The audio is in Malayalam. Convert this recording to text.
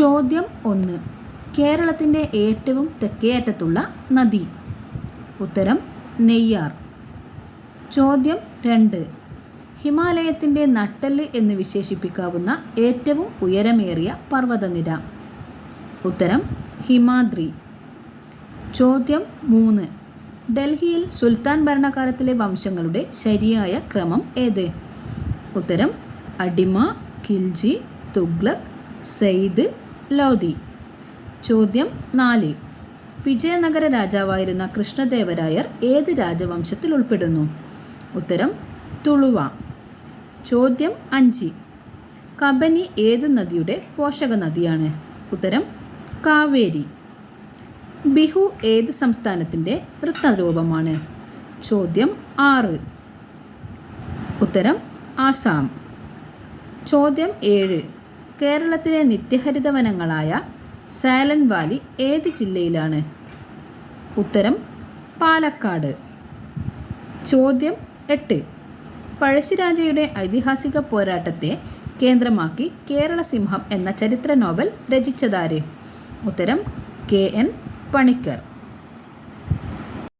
ചോദ്യം ഒന്ന്. കേരളത്തിന്റെ ഏറ്റവും തെക്കേയറ്റത്തുള്ള നദി. ഉത്തരം നെയ്യാർ. ചോദ്യം രണ്ട്. ഹിമാലയത്തിന്റെ നട്ടെല്ല് എന്ന് വിശേഷിപ്പിക്കാവുന്ന ഏറ്റവും ഉയരമേറിയ പർവതനിര. ഉത്തരം ഹിമാദ്രി. ചോദ്യം മൂന്ന്. ഡൽഹിയിൽ സുൽത്താൻ ഭരണകാലത്തിലെ വംശങ്ങളുടെ ശരിയായ ക്രമം ഏത്? ഉത്തരം അടിമ കിൽജി തുഗ്ലക് സെയ്ദ് ലോധി ചോദ്യം നാല്. വിജയനഗര രാജാവായിരുന്ന കൃഷ്ണദേവരായർ ഏത് രാജവംശത്തിൽ ഉൾപ്പെടുന്നു? ഉത്തരം തുളുവ. ചോദ്യം അഞ്ച്. കബനി ഏത് നദിയുടെ പോഷക നദിയാണ്? ഉത്തരം കാവേരി. ബിഹു ഏത് സംസ്ഥാനത്തിന്റെ നൃത്തരൂപമാണ് ചോദ്യം ആറ്. ഉത്തരം ആസാം. ചോദ്യം ഏഴ്. കേരളത്തിലെ നിത്യഹരിത വനങ്ങളായ സാലൻ വാലി ഏത് ജില്ലയിലാണ്? ഉത്തരം പാലക്കാട്. ചോദ്യം എട്ട്. പഴശ്ശിരാജയുടെ ഐതിഹാസിക പോരാട്ടത്തെ കേന്ദ്രമാക്കി കേരള സിംഹം എന്ന ചരിത്ര നോവൽ രചിച്ചതാര്? ഉത്തരം കെ എൻ പണിക്കർ.